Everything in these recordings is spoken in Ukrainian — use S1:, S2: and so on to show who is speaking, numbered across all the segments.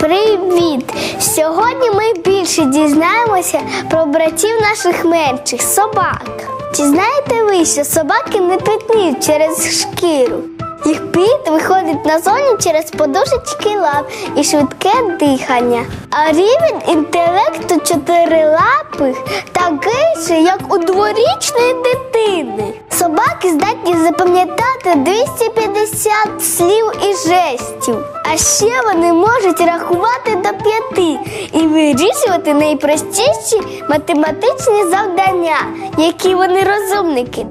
S1: Привіт! Сьогодні ми більше дізнаємося про братів наших менших собак. Чи знаєте ви, що собаки не пітніють через шкіру? Їх піт виходить назовні через подушечки лап і швидке дихання. А рівень інтелекту чотирилапих такий же, як у дворічної дитини. Собаки здатні запам'ятати 250 слів і жестів. А ще вони можуть рахувати до п'яти і вирішувати найпростіші математичні завдання, які вони розумники.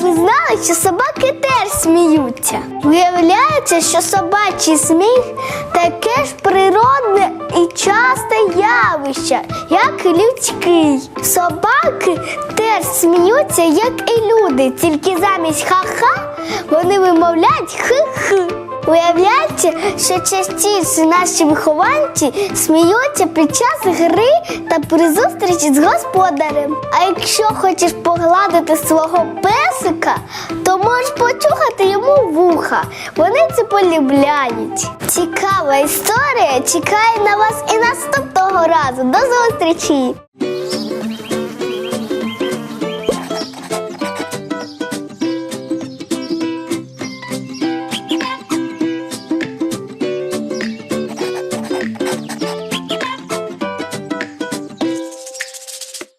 S1: Ви знали, що собаки теж сміються? Виявляється, що собачий сміх таке ж природне і часте явище, як і людський. Собаки теж сміються, як і люди, тільки замість ха-ха вони вимовляють хи-хи. Виявляється, що частіше наші вихованці сміються під час гри та при зустрічі з господарем. А якщо хочеш погладити свого песика, то можеш почухати йому вуха. Вони це полюбляють. Цікава історія чекає на вас і наступного разу. До зустрічі!